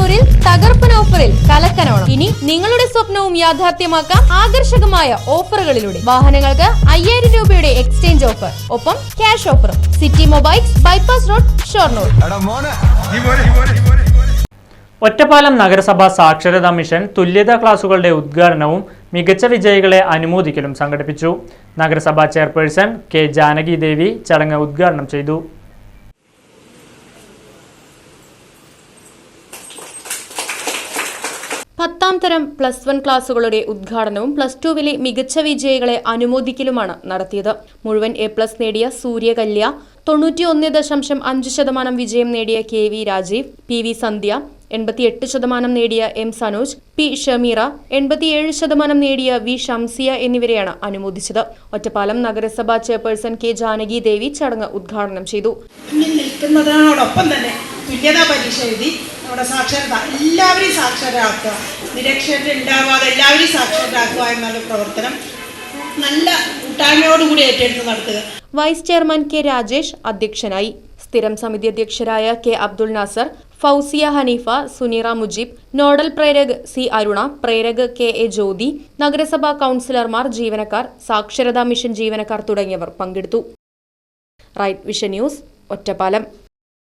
ഷൊർണൂരിൽ തകർപ്പൻ ഓഫറിൽ കലക്കനോണം. ഇനി നിങ്ങളുടെ സ്വപ്നവും യാഥാർത്ഥ്യമാക്കാം ആകർഷകമായ ഓഫറുകളിലൂടെ. വാഹനങ്ങൾക്ക് അയ്യായിരം രൂപയുടെ എക്സ്ചേഞ്ച് ഓഫർ. ഒപ്പം ക്യാഷ് ഓഫറും. City Mobiles bypass road Shoranur. Ottapalam നഗരസഭ സാക്ഷരതാ മിഷൻ തുല്യതാ ക്ലാസുകളുടെ ഉദ്ഘാടനവും മികച്ച വിജയികളെ അനുമോദിക്കലും സംഘടിപ്പിച്ചു. നഗരസഭാ ചെയർപേഴ്സൺ കെ ജാനകി ദേവി ചടങ്ങ് ഉദ്ഘാടനം ചെയ്തു. പത്താം തരം പ്ലസ് വൺ ക്ലാസുകളുടെ ഉദ്ഘാടനവും പ്ലസ് ടുവിലെ മികച്ച വിജയികളെ അനുമോദിക്കലുമാണ് നടത്തിയത്. മുഴുവൻ എ പ്ലസ് നേടിയ സൂര്യകല്യ തൊണ്ണൂറ്റിയൊന്ന് ദശാംശം അഞ്ച് ശതമാനം വിജയം നേടിയ K V Rajeev P V Sandhya എൺപത്തിയെട്ട് ശതമാനം നേടിയ എം സനോജ് പി ഷമീറ എൺപത്തിയേഴ് ശതമാനം നേടിയ വി ഷംസിയ എന്നിവരെയാണ് അനുമോദിച്ചത്. ഒറ്റപ്പാലം നഗരസഭാ ചെയർപേഴ്സൺ കെ ജാനകി ദേവി ചടങ്ങ് ഉദ്ഘാടനം ചെയ്തു. തന്നെ നമ്മുടെ സാക്ഷരത എല്ലാവരെയും സാക്ഷരരാക്കുക. നിരക്ഷരരുണ്ടാവാതെ എല്ലാവരെയും സാക്ഷരരാക്കുക എന്നുള്ള പ്രവർത്തനം. നല്ല കൂട്ടായ്മയോടുകൂടി ഏറ്റെടുത്ത് നടത്തുക. വൈസ് ചെയർമാൻ കെ രാജേഷ് അധ്യക്ഷനായി. സ്ഥിരം സമിതി അധ്യക്ഷരായ K Abdul Nasar Fousiya Haneefa Suneera Mujeeb nodal പ്രേരക് C Aruna പ്രേരക് K A Jyothi നഗരസഭാ കൗൺസിലർമാർ ജീവനക്കാർ സാക്ഷരതാ മിഷൻ ജീവനക്കാർ തുടങ്ങിയവർ പങ്കെടുത്തു. Right Vision News Ottapalam.